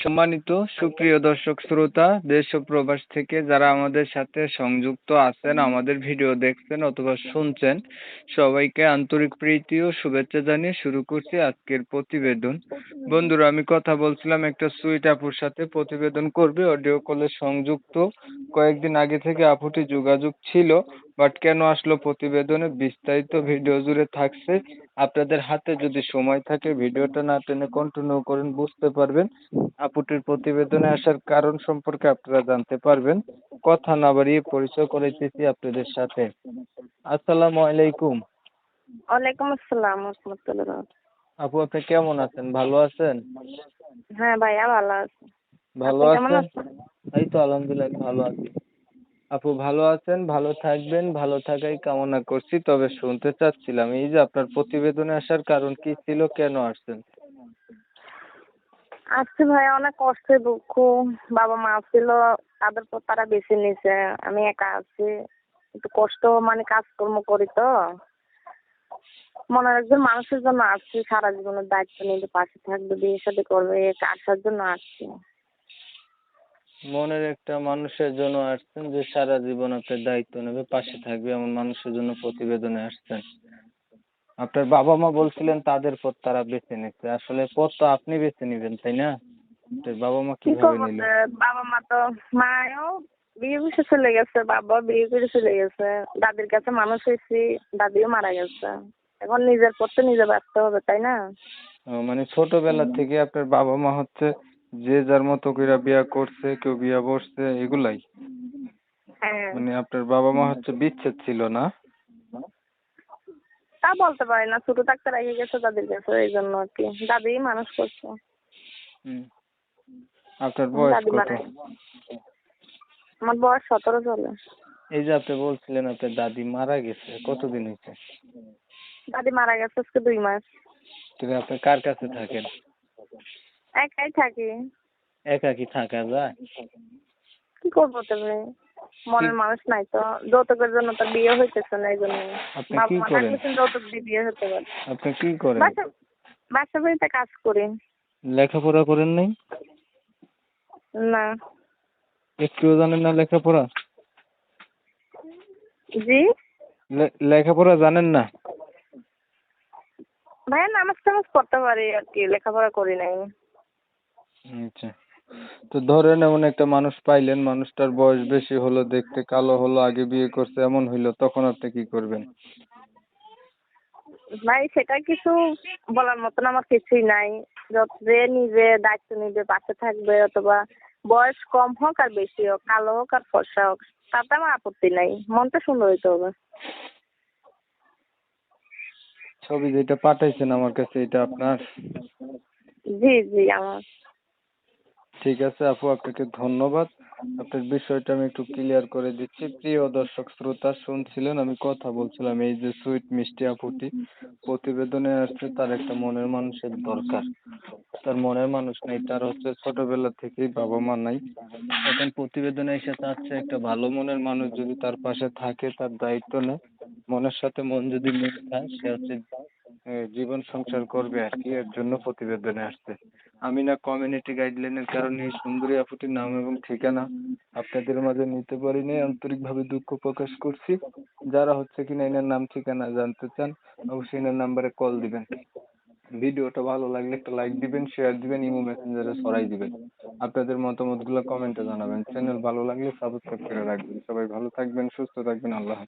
সম্মানিত সুপ্রিয় দর্শক, শ্রোতা, দেশ ও প্রবাস থেকে যারা আমাদের সাথে সংযুক্ত আছেন, আমাদের ভিডিও দেখছেন অথবা শুনছেন, সবাইকে আন্তরিক প্রীতি ও শুভেচ্ছা জানিয়ে শুরু করছি আজকের প্রতিবেদন। বন্ধুরা, আমি কথা বলছিলাম একটা সুইট আপুর সাথে প্রতিবেদন করবে, অডিও কলে সংযুক্ত। কয়েকদিন আগে থেকে আপুটি যোগাযোগ ছিল বাট কেন আসলো প্রতিবেদনে? বিস্তারিত ভিডিও জুড়ে থাকছে। আপনাদের হাতে যদি সময় থাকে ভিডিওটা না টেনে কন্টিনিউ করেন বুঝতে পারবেন। আপুটির প্রতিবেদনে আসার কারণ সম্পর্কে আপনারা জানতে পারবেন। কথা না বাড়িয়ে পরিচয় করাইতেছি আপনাদের সাথে। আসসালামু আলাইকুম। ওয়ালাইকুম আসসালাম রহমতুল্লাহ। আপু আপনি কেমন আছেন? ভালো আছেন? হ্যাঁ ভাইয়া ভালো আছি। ভালো আছেন? এই তো আলহামদুলিল্লাহ ভালো আছি। আপু ভালো আছেন? ভালো থাকবেন, ভালো থাকাই কামনা করছি। তবে শুনতে চাচ্ছিলাম, এই যে আপনার প্রতিবেদনে আসার কারণ কি ছিল, কেন আসছেন? আসছি ভাই, অনেক কষ্টে, দুঃখ। বাবা মা ছিল, তাদের পর তারা বেছে নিছে। আমি একা আছি। একটু কষ্ট মানে কাজকর্ম করি তো। মনে একজন মানুষের জন্য আসছি, সারা জীবনের দায়িত্ব নিতে পাশে থাকবে, বিয়ে সাথে করবে আসার জন্য আসছি। মনের একটা মানুষের জন্য আসছেন যে সারা জীবন আপনার দায়িত্ব নেবে পাশে থাকবে এমন মানুষের জন্য প্রতিবেদনে আসছেন। আপনার বাবা মা বলছিলেন তাদের পথ তারা বেছে নিচ্ছে। আসলে পথ তো আপনি বেছে নিবেন তাই না? বাবা মা কি কীভাবে নিল বাবা মা তো মাও বিয়ে বসে চলে গেছে বাবা বিয়ে করে চলে গেছে। দাদির কাছে মানুষ হয়েছি দাদিও মারা গেছে। এখন নিজের পথ তো নিজে বাঁচতে হবে তাই না? ও, মানে ছোটবেলা থেকে আপনার বাবা মা হচ্ছে যে যার মতো করে বিয়া করছে কেউ বিয়া বসছে এগুলাই? হ্যাঁ। মানে আপনার বাবা মা হচ্ছে বিচ্ছেদ ছিল না? তা বলতে পারি না ছোট থাকতে রেখে গেছে দাদির কাছে এই জন্য আর কি। দাদি মানুষ করছে। আপনার বয়স কত? গেছে। আমার বয়স সতেরো চলে। এই যে আপনি বলছিলেন আপনার দাদি মারা গেছে কতদিন হয়েছে দাদি মারা গেছে আজকে দুই মাস। তুমি আপনি কার কাছে থাকেন? একাই থাকি। একা কি থাকা যায়? কি করব তবে? মনের মানুষ নাই তো। যৌতুকের জন্য তো বিয়ে হইতেছে না এই জন্য। বাবা মা থাকলে যৌতুক দিয়ে বিয়ে হতে পারে। আপনি কি করেন? বাসা বাড়িতে কাজ করি। লেখাপড়া করেন নাই? না। একটুও জানেন না লেখাপড়া? জি? লেখাপড়া জানেন না? ভাইয়া নামাজ টামাজ পড়তে পারি আর কি লেখাপড়া করি নাই। আচ্ছা। তো ধরেন এমন একটা মানুষ পাইলেন মানুষটার বয়স বেশি হলো দেখতে কালো হলো আগে বিয়ে করছে এমন হইল তখন আপনি কি করবেন? ভাই সেটা কিছু বলার মতন আমার কিছুই নাই। যত যে নিজে দায়িত্ব নিবে পাশে থাকবে অথবা বয়স কম হোক আর বেশি হোক কালো হোক আর ফর্সা হোক তাতে আমার আপত্তি নাই। মনটা সুন্দর হইতে হবে। ছবি যেটা পাঠাইছেন আমার কাছে এটা আপনার? জি জি আমার। ঠিক আছে, আপু, আপনাকে ধন্যবাদ। আপনার বিষয়টা আমি একটু ক্লিয়ার করে দিচ্ছি। প্রিয় দর্শক, শ্রোতা শুনছিলেন, আমি কথা বলছিলাম, এই যে সুইট মিষ্টি আপুটি প্রতিবেদনে আসছে, তার একটা মনের মানুষের দরকার। তার মনের মানুষ নেই, তার হচ্ছে ছোটবেলা থেকেই বাবা মা নাই। এখন প্রতিবেদনে এসে চাচ্ছে একটা ভালো মনের মানুষ যদি তার পাশে থাকে, তার দায়িত্ব নেয়, মনের সাথে মন যদি মিল খায় সে হচ্ছে জীবন সংসার করবে আর কি, এর জন্য প্রতিবেদনে আসছে। আমি না কমিউনিটি গাইডলাইনের কারণে সুন্দরী আপুটির নাম এবং ঠিকানা আপনাদের মাঝে নিতে পারিনি। আন্তরিকভাবে দুঃখ প্রকাশ করছি। যারা হচ্ছে কিনা এনার নাম ঠিকানা জানতে চান, অবশ্যই এনার নাম্বারে কল দিবেন। ভিডিওটা ভালো লাগলে একটা লাইক দিবেন শেয়ার দিবেন ইমো মেসেঞ্জারে ছড়াই দিবেন। আপনাদের মতামতগুলো কমেন্টে জানাবেন। চ্যানেল ভালো লাগলে সাবস্ক্রাইব করে রাখবেন। সবাই ভালো থাকবেন, সুস্থ থাকবেন। আল্লাহ।